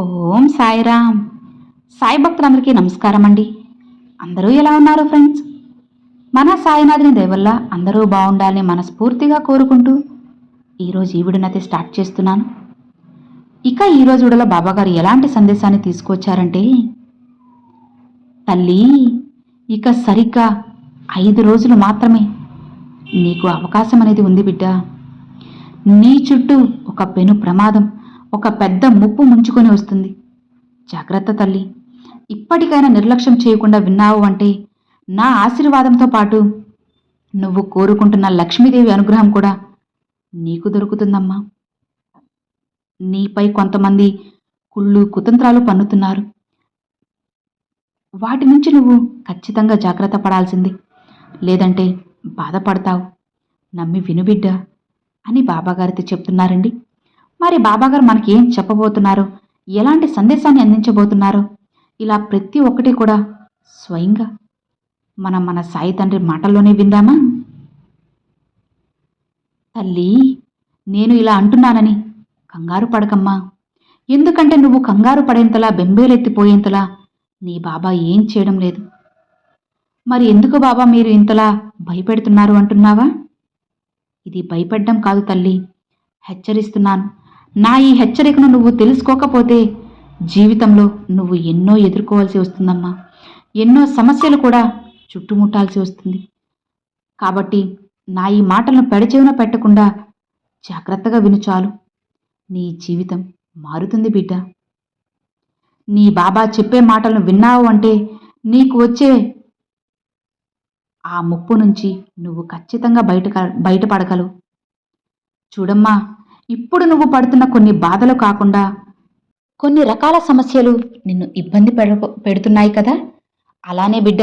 ఓం సాయిరామ్. సాయి భక్తులందరికీ నమస్కారం అండి అందరూ ఎలా ఉన్నారు ఫ్రెండ్స్? మన సాయినాథుని దయవల్ల అందరూ బాగుండాలని మనస్ఫూర్తిగా కోరుకుంటూ ఈరోజు ఈ వీడియోనైతే స్టార్ట్ చేస్తున్నాను. ఇక ఈరోజు వీడియోలో బాబాగారు ఎలాంటి సందేశాన్ని తీసుకొచ్చారంటే తల్లి ఇక సరిగ్గా ఐదు రోజులు మాత్రమే నీకు అవకాశం అనేది ఉంది బిడ్డ. నీ చుట్టూ ఒక పెను ప్రమాదం. ఒక పెద్ద ముప్పు ముంచుకొని వస్తుంది. జాగ్రత్త తల్లి. ఇప్పటికైనా నిర్లక్ష్యం చేయకుండా విన్నావు అంటే నా ఆశీర్వాదంతో పాటు నువ్వు కోరుకుంటున్న లక్ష్మీదేవి అనుగ్రహం కూడా నీకు దొరుకుతుందమ్మా. నీపై కొంతమంది కుళ్ళు కుతంత్రాలు పన్నుతున్నారు. వాటి నుంచి నువ్వు ఖచ్చితంగా జాగ్రత్త పడాల్సింది. లేదంటే బాధపడతావు. నమ్మి వినుబిడ్డ అని బాబాగారితో చెప్తున్నారండి. మరి బాబాగారు మనకి ఏం చెప్పబోతున్నారు? ఎలాంటి సందేశాన్ని అందించబోతున్నారో? ఇలా ప్రతి ఒక్కటి కూడా స్వయంగా మనం మన సాయి తండ్రి మాటల్లోనే విందామా? తల్లి నేను ఇలా అంటున్నానని కంగారు పడకమ్మా. ఎందుకంటే నువ్వు కంగారు పడేంతలా బెంబేలెత్తిపోయేంతలా నీ బాబా ఏం చేయడం లేదు. మరి ఎందుకు బాబా మీరు ఇంతలా భయపెడుతున్నారు అంటున్నావా? ఇది భయపడ్డం కాదు తల్లి. హెచ్చరిస్తున్నాను. నా ఈ హెచ్చరికను నువ్వు తెలుసుకోకపోతే జీవితంలో నువ్వు ఎన్నో ఎదుర్కోవాల్సి వస్తుందమ్మా. ఎన్నో సమస్యలు కూడా చుట్టుముట్టాల్సి వస్తుంది. కాబట్టి నా ఈ మాటలను పెడచెవిన పెట్టకుండా జాగ్రత్తగా విను చాలు. నీ జీవితం మారుతుంది బిడ్డ. నీ బాబా చెప్పే మాటలను విన్నావు అంటే నీకు వచ్చే ఆ ముప్పు నుంచి నువ్వు ఖచ్చితంగా బయట బయటపడగలవు. చూడమ్మా ఇప్పుడు నువ్వు పడుతున్న కొన్ని బాధలు కాకుండా కొన్ని రకాల సమస్యలు నిన్ను ఇబ్బంది పెడ పెడుతున్నాయి కదా? అలానే బిడ్డ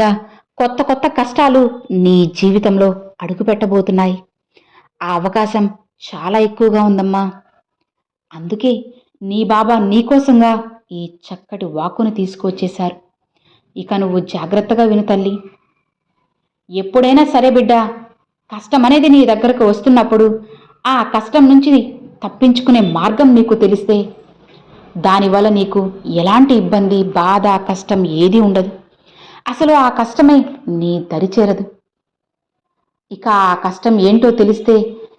కొత్త కొత్త కష్టాలు నీ జీవితంలో అడుగుపెట్టబోతున్నాయి ఆ అవకాశం చాలా ఎక్కువగా ఉందమ్మా. అందుకే నీ బాబా నీకోసంగా ఈ చక్కటి వాకును తీసుకొచ్చేశారు ఇక నువ్వు జాగ్రత్తగా విను తల్లి. ఎప్పుడైనా సరే బిడ్డ కష్టం అనేది నీ దగ్గరకు వస్తున్నప్పుడు ఆ కష్టం నుంచి తప్పించుకునే మార్గం నీకు తెలిస్తే దానివల్ల నీకు ఎలాంటి ఇబ్బంది బాధ కష్టం ఏది ఉండదు. అసలు ఆ కష్టమే నీ దరిచేరదు ఇక ఆ కష్టం ఏంటో తెలిస్తే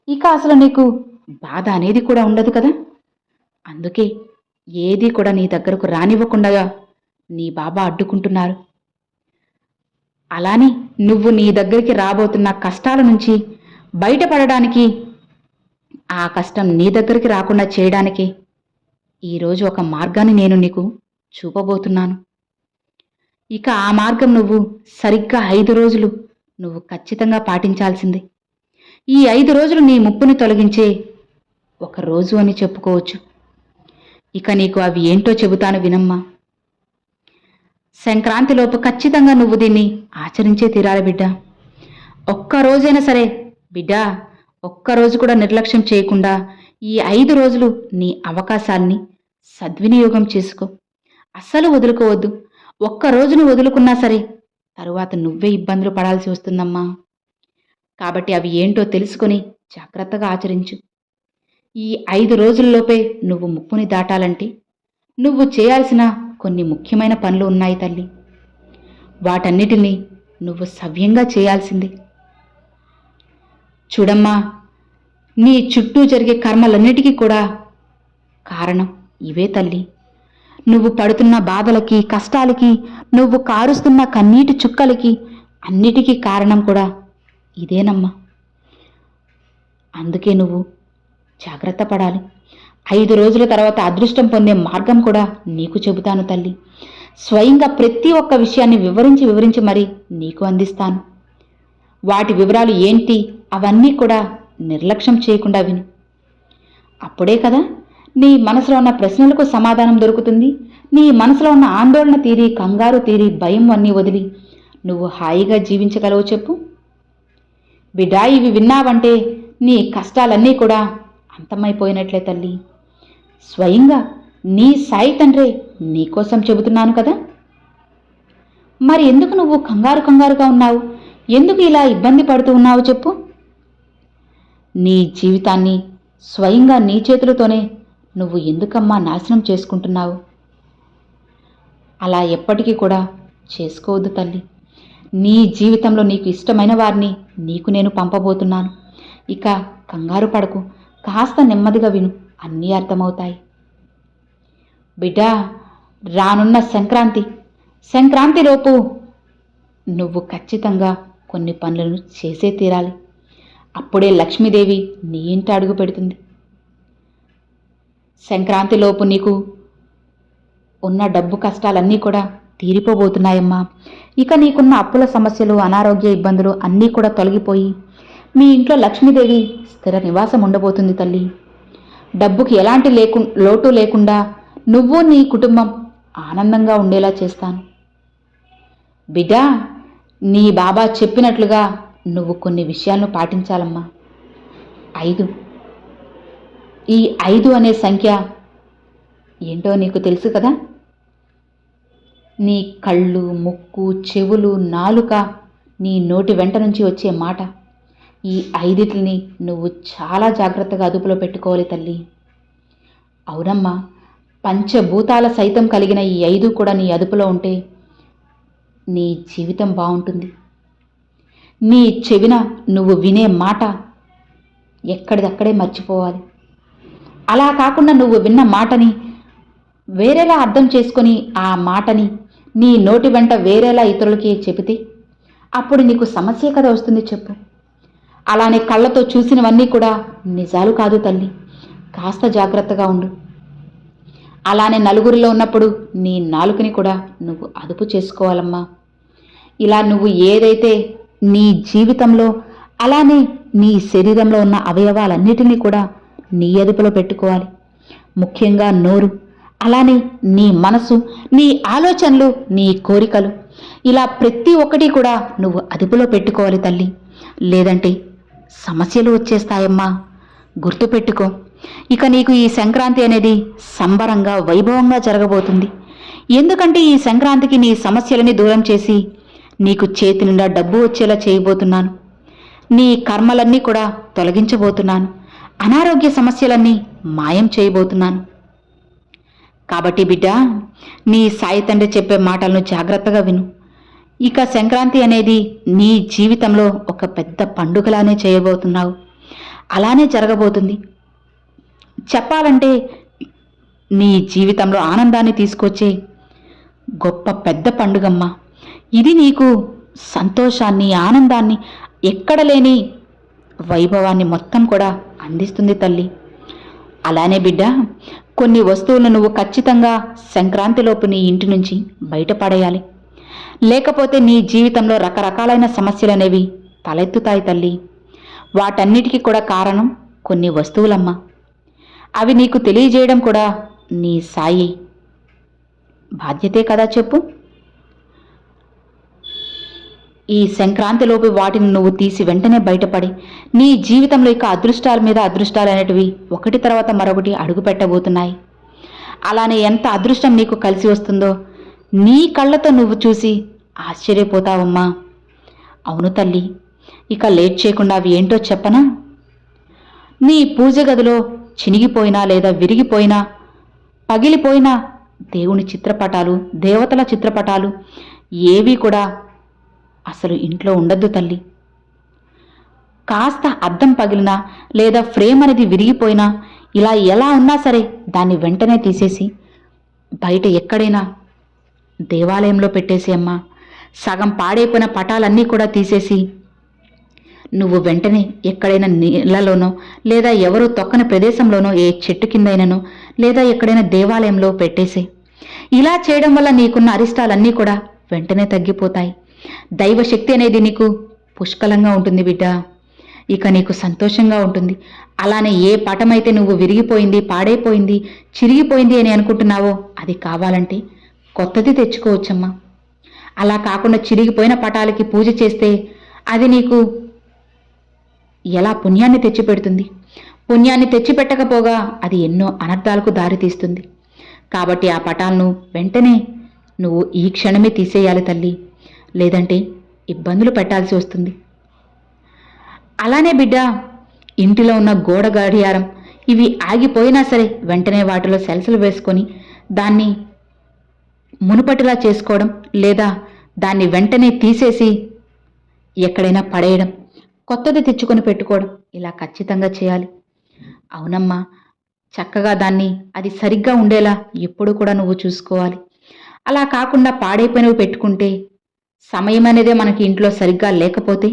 ఇక అసలు నీకు బాధ అనేది కూడా ఉండదు కదా? అందుకే ఏది కూడా నీ దగ్గరకు రానివ్వకుండా నీ బాబా అడ్డుకుంటున్నారు. అలానే నువ్వు నీ దగ్గరికి రాబోతున్న కష్టాల నుంచి బయటపడడానికి ఆ కష్టం నీ దగ్గరికి రాకుండా చేయడానికి ఈరోజు ఒక మార్గాన్ని నేను నీకు చూపబోతున్నాను. ఇక ఆ మార్గం నువ్వు సరిగ్గా ఐదు రోజులు నువ్వు ఖచ్చితంగా పాటించాల్సింది. ఈ ఐదు రోజులు నీ ముప్పుని తొలగించే ఒక రోజు అని చెప్పుకోవచ్చు. ఇక నీకు అవి ఏంటో చెబుతాను వినమ్మా. సంక్రాంతిలోపు ఖచ్చితంగా నువ్వు దీన్ని ఆచరించే తీరాలి బిడ్డ. ఒక్క రోజైనా సరే బిడ్డా ఒక్కరోజు కూడా నిర్లక్ష్యం చేయకుండా ఈ ఐదు రోజులు నీ అవకాశాన్ని సద్వినియోగం చేసుకో. అస్సలు వదులుకోవద్దు. ఒక్క రోజును వదులుకున్నా సరే తరువాత నువ్వే ఇబ్బందులు పడాల్సి వస్తుందమ్మా. కాబట్టి అవి ఏంటో తెలుసుకొని జాగ్రత్తగా ఆచరించు. ఈ ఐదు రోజుల్లోపే నువ్వు ముప్పుని దాటాలంటే నువ్వు చేయాల్సిన కొన్ని ముఖ్యమైన పనులు ఉన్నాయి తల్లి. వాటన్నిటినీ నువ్వు సవ్యంగా చేయాల్సింది. చూడమ్మా నీ చుట్టూ జరిగే కర్మలన్నిటికీ కూడా కారణం ఇవే తల్లి. నువ్వు పడుతున్న బాధలకి కష్టాలకి నువ్వు కారుస్తున్న కన్నీటి చుక్కలకి అన్నిటికీ కారణం కూడా ఇదేనమ్మా. అందుకే నువ్వు జాగ్రత్త పడాలి. ఐదు రోజుల తర్వాత అదృష్టం పొందే మార్గం కూడా నీకు చెబుతాను తల్లి. స్వయంగా ప్రతి ఒక్క విషయాన్ని వివరించి వివరించి మరి నీకు అందిస్తాను. వాటి వివరాలు ఏంటి? అవన్నీ కూడా నిర్లక్ష్యం చేయకుండా విను. అప్పుడే కదా నీ మనసులో ఉన్న ప్రశ్నలకు సమాధానం దొరుకుతుంది. నీ మనసులో ఉన్న ఆందోళన తీరి కంగారు తీరి భయం అన్నీ వదిలి నువ్వు హాయిగా జీవించగలవు చెప్పు. బిడా ఇవి విన్నావంటే నీ కష్టాలన్నీ కూడా అంతమైపోయినట్లే తల్లి. స్వయంగా నీ సాయి తండ్రే నీకోసం చెబుతున్నాను కదా. మరి ఎందుకు నువ్వు కంగారు కంగారుగా ఉన్నావు? ఎందుకు ఇలా ఇబ్బంది పడుతూ ఉన్నావు చెప్పు. నీ జీవితాన్ని స్వయంగా నీ చేతులతోనే నువ్వు ఎందుకమ్మా నాశనం చేసుకుంటున్నావు? అలా ఎప్పటికీ కూడా చేసుకోవద్దు తల్లి. నీ జీవితంలో నీకు ఇష్టమైన వారిని నీకు నేను పంపబోతున్నాను. ఇక కంగారు పడకు. కాస్త నెమ్మదిగా విను. అన్నీ అర్థమవుతాయి. బిడ్డా రానున్న సంక్రాంతి. సంక్రాంతిలోపు నువ్వు ఖచ్చితంగా కొన్ని పనులను చేసే తీరాలి. అప్పుడే లక్ష్మీదేవి నీ ఇంట అడుగు పెడుతుంది. సంక్రాంతిలోపు నీకు ఉన్న డబ్బు కష్టాలన్నీ కూడా తీరిపోబోతున్నాయమ్మా. ఇక నీకున్న అప్పుల సమస్యలు అనారోగ్య ఇబ్బందులు అన్నీ కూడా తొలగిపోయి మీ ఇంట్లో లక్ష్మీదేవి స్థిర నివాసం ఉండబోతుంది తల్లి. డబ్బుకి ఎలాంటి లేకు లోటు లేకుండా నువ్వు నీ కుటుంబం ఆనందంగా ఉండేలా చేస్తాను. బిడ్డా నీ బాబా చెప్పినట్లుగా నువ్వు కొన్ని విషయాలను పాటించాలమ్మా. ఐదు. ఈ ఐదు అనే సంఖ్య ఏంటో నీకు తెలుసు కదా? నీ కళ్ళు ముక్కు చెవులు నాలుక నీ నోటి వెంట నుంచి వచ్చే మాట. ఈ ఐదిటిని నువ్వు చాలా జాగ్రత్తగా అదుపులో పెట్టుకోవాలి తల్లి. అవునమ్మా పంచభూతాల సైతం కలిగిన ఈ ఐదు కూడా నీ అదుపులో ఉంటే నీ జీవితం బాగుంటుంది. నీ చెవిన నువ్వు వినే మాట ఎక్కడిదక్కడే మర్చిపోవాలి. అలా కాకుండా నువ్వు విన్న మాటని వేరేలా అర్థం చేసుకొని ఆ మాటని నీ నోటి వెంట వేరేలా ఇతరులకి చెబితే అప్పుడు నీకు సమస్య కదా వస్తుంది చెప్పు. అలానే కళ్ళతో చూసినవన్నీ కూడా నిజాలు కాదు తల్లి. కాస్త జాగ్రత్తగా ఉండు. అలానే నలుగురిలో ఉన్నప్పుడు నీ నాలుకని కూడా నువ్వు అదుపు చేసుకోవాలమ్మా. ఇలా నువ్వు ఏదైతే నీ జీవితంలో అలానే నీ శరీరంలో ఉన్న అవయవాలన్నిటినీ కూడా నీ అదుపులో పెట్టుకోవాలి. ముఖ్యంగా నోరు. అలానే నీ మనసు నీ ఆలోచనలు నీ కోరికలు. ఇలా ప్రతి ఒక్కటి కూడా నువ్వు అదుపులో పెట్టుకోవాలి తల్లి. లేదంటే సమస్యలు వచ్చేస్తాయమ్మా. గుర్తుపెట్టుకో. ఇక నీకు ఈ సంక్రాంతి అనేది సంబరంగా వైభవంగా జరగబోతుంది. ఎందుకంటే ఈ సంక్రాంతికి నీ సమస్యలని దూరం చేసి నీకు చేతి నిండా డబ్బు వచ్చేలా చేయబోతున్నాను. నీ కర్మలన్నీ కూడా తొలగించబోతున్నాను. అనారోగ్య సమస్యలన్నీ మాయం చేయబోతున్నాను. కాబట్టి బిడ్డ నీ సాయి తండ్రి చెప్పే మాటలను జాగ్రత్తగా విను. ఇక సంక్రాంతి అనేది నీ జీవితంలో ఒక పెద్ద పండుగలానే చేయబోతున్నావు. అలానే జరగబోతుంది. చెప్పాలంటే నీ జీవితంలో ఆనందాన్ని తీసుకొచ్చే గొప్ప పెద్ద పండుగమ్మ. ఇది నీకు సంతోషాన్ని ఆనందాన్ని ఎక్కడ లేని వైభవాన్ని మొత్తం కూడా అందిస్తుంది తల్లి. అలానే బిడ్డ కొన్ని వస్తువులను నువ్వు ఖచ్చితంగా సంక్రాంతిలోపు నీ ఇంటి నుంచి బయటపడేయాలి. లేకపోతే నీ జీవితంలో రకరకాలైన సమస్యలు అనేవి తలెత్తుతాయి తల్లి. వాటన్నిటికీ కూడా కారణం కొన్ని వస్తువులమ్మా. అవి నీకు తెలియజేయడం కూడా నీ సాయి. బాధ్యతే కదా చెప్పు. ఈ సంక్రాంతిలోపు వాటిని నువ్వు తీసి వెంటనే బయటపడి నీ జీవితంలో ఇక అదృష్టాల మీద అదృష్టాలు అనేటివి ఒకటి తర్వాత మరొకటి అడుగు పెట్టబోతున్నాయి. అలానే ఎంత అదృష్టం నీకు కలిసి వస్తుందో నీ కళ్ళతో నువ్వు చూసి ఆశ్చర్యపోతావమ్మా. అవును తల్లి ఇక లేట్ చేయకుండా అవి ఏంటో చెప్పనా? నీ పూజ గదిలో చినిగిపోయినా లేదా విరిగిపోయినా పగిలిపోయినా దేవుని చిత్రపటాలు దేవతల చిత్రపటాలు ఏవి కూడా అసలు ఇంట్లో ఉండద్దు తల్లి. కాస్త అద్దం పగిలినా లేదా ఫ్రేమ్ అనేది విరిగిపోయినా ఇలా ఎలా ఉన్నా సరే దాన్ని వెంటనే తీసేసి బయట ఎక్కడైనా దేవాలయంలో పెట్టేసి అమ్మా. సగం పాడైపోయిన పటాలన్నీ కూడా తీసేసి నువ్వు వెంటనే ఎక్కడైనా నీళ్ళలోనో లేదా ఎవరు తొక్కని ప్రదేశంలోనో ఏ చెట్టు కిందైననో లేదా ఎక్కడైనా దేవాలయంలో పెట్టేసి. ఇలా చేయడం వల్ల నీకున్న అరిష్టాలన్నీ కూడా వెంటనే తగ్గిపోతాయి. దైవశక్తి అనేది నీకు పుష్కలంగా ఉంటుంది బిడ్డ. ఇక నీకు సంతోషంగా ఉంటుంది. అలానే ఏ పటమైతే నువ్వు విరిగిపోయింది పాడైపోయింది చిరిగిపోయింది అని అనుకుంటున్నావో అది కావాలంటే కొత్తది తెచ్చుకోవచ్చమ్మా. అలా కాకుండా చిరిగిపోయిన పటాలకి పూజ చేస్తే అది నీకు ఎలా పుణ్యాన్ని తెచ్చిపెడుతుంది? పుణ్యాన్ని తెచ్చిపెట్టకపోగా అది ఎన్నో అనర్థాలకు దారితీస్తుంది. కాబట్టి ఆ పటాలను వెంటనే నువ్వు ఈ క్షణమే తీసేయాలి తల్లి. లేదంటే ఇబ్బందులు పెట్టాల్సి వస్తుంది. అలానే బిడ్డ ఇంటిలో ఉన్న గోడ గడియారం ఇవి ఆగిపోయినా సరే వెంటనే వాటిలో సెల్సలు వేసుకొని దాన్ని మునుపటిలా చేసుకోవడం లేదా దాన్ని వెంటనే తీసేసి ఎక్కడైనా పడేయడం కొత్తది తెచ్చుకొని పెట్టుకోవడం ఇలా ఖచ్చితంగా చేయాలి. అవునమ్మా చక్కగా దాన్ని అది సరిగ్గా ఉండేలా ఎప్పుడు కూడా నువ్వు చూసుకోవాలి. అలా కాకుండా పాడైపోయినవి పెట్టుకుంటే సమయం అనేదే మనకి ఇంట్లో సరిగ్గా లేకపోతే?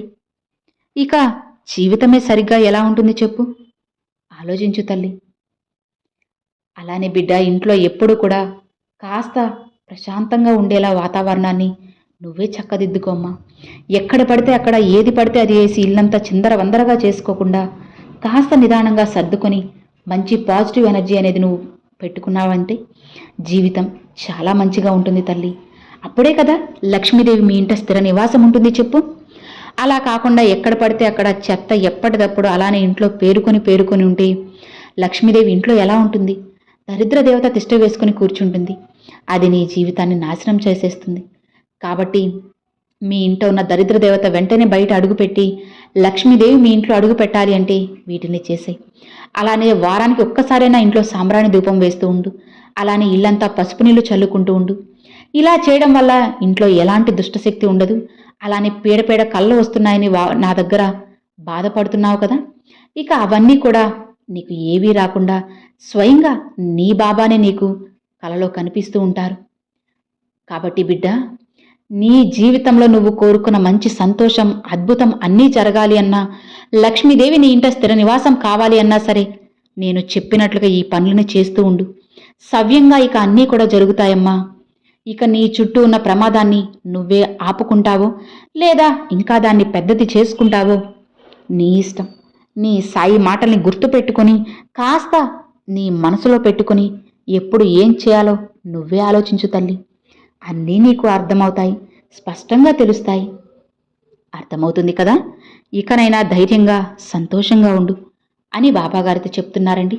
ఇక జీవితమే సరిగ్గా ఎలా ఉంటుంది చెప్పు? ఆలోచించు తల్లి. అలానే బిడ్డ ఇంట్లో ఎప్పుడు కూడా కాస్త ప్రశాంతంగా ఉండేలా వాతావరణాన్ని నువ్వే చక్కదిద్దుకోమ్మా. ఎక్కడ పడితే అక్కడ ఏది పడితే అది వేసి ఇల్లంతా చిందర వందరగా చేసుకోకుండా కాస్త నిదానంగా సర్దుకొని మంచి పాజిటివ్ ఎనర్జీ అనేది నువ్వు పెట్టుకున్నావంటే జీవితం చాలా మంచిగా ఉంటుంది తల్లి. అప్పుడే కదా లక్ష్మీదేవి మీ ఇంట స్థిర నివాసం ఉంటుంది చెప్పు. అలా కాకుండా ఎక్కడ పడితే అక్కడ చెత్త ఎప్పటిదప్పుడు అలానే ఇంట్లో పేరుకొని పేరుకొని ఉంటే లక్ష్మీదేవి ఇంట్లో ఎలా ఉంటుంది? దరిద్ర దేవత తిష్ట వేసుకొని కూర్చుంటుంది. అది నీ జీవితాన్ని నాశనం చేసేస్తుంది. కాబట్టి మీ ఇంట్లో ఉన్న దరిద్ర దేవత వెంటనే బయట అడుగుపెట్టి లక్ష్మీదేవి మీ ఇంట్లో అడుగు పెట్టాలి అంటే వీటిని చేసాయి. అలానే వారానికి ఒక్కసారైనా ఇంట్లో సాంబ్రాణి ధూపం వేస్తూ ఉండు. అలానే ఇల్లంతా పసుపు నీళ్ళు చల్లుకుంటూ ఉండు. ఇలా చేయడం వల్ల ఇంట్లో ఎలాంటి దుష్టశక్తి ఉండదు. అలానే పీడపీడ కళ్ళు వస్తున్నాయని వా నా దగ్గర బాధపడుతున్నావు కదా. ఇక అవన్నీ కూడా నీకు ఏవీ రాకుండా స్వయంగా నీ బాబానే నీకు కలలో కనిపిస్తూ ఉంటారు. కాబట్టి బిడ్డ నీ జీవితంలో నువ్వు కోరుకున్న మంచి సంతోషం అద్భుతం అన్నీ జరగాలి అన్నా లక్ష్మీదేవి నీ ఇంట స్థిర నివాసం కావాలి అన్నా సరే నేను చెప్పినట్లుగా ఈ పనులను చేస్తూ ఉండు. సవ్యంగా ఇక అన్నీ కూడా జరుగుతాయమ్మా. ఇక నీ చుట్టూ ఉన్న ప్రమాదాన్ని నువ్వే ఆపుకుంటావో లేదా ఇంకా దాన్ని పెద్దది చేసుకుంటావో? నీ ఇష్టం. నీ సాయి మాటల్ని గుర్తుపెట్టుకొని కాస్త నీ మనసులో పెట్టుకొని ఎప్పుడు ఏం చేయాలో నువ్వే ఆలోచించు తల్లి. అన్నీ నీకు అర్థమవుతాయి స్పష్టంగా తెలుస్తాయి. అర్థమవుతుంది కదా? ఇకనైనా ధైర్యంగా సంతోషంగా ఉండు అని బాబాగారితో చెప్తున్నారండి.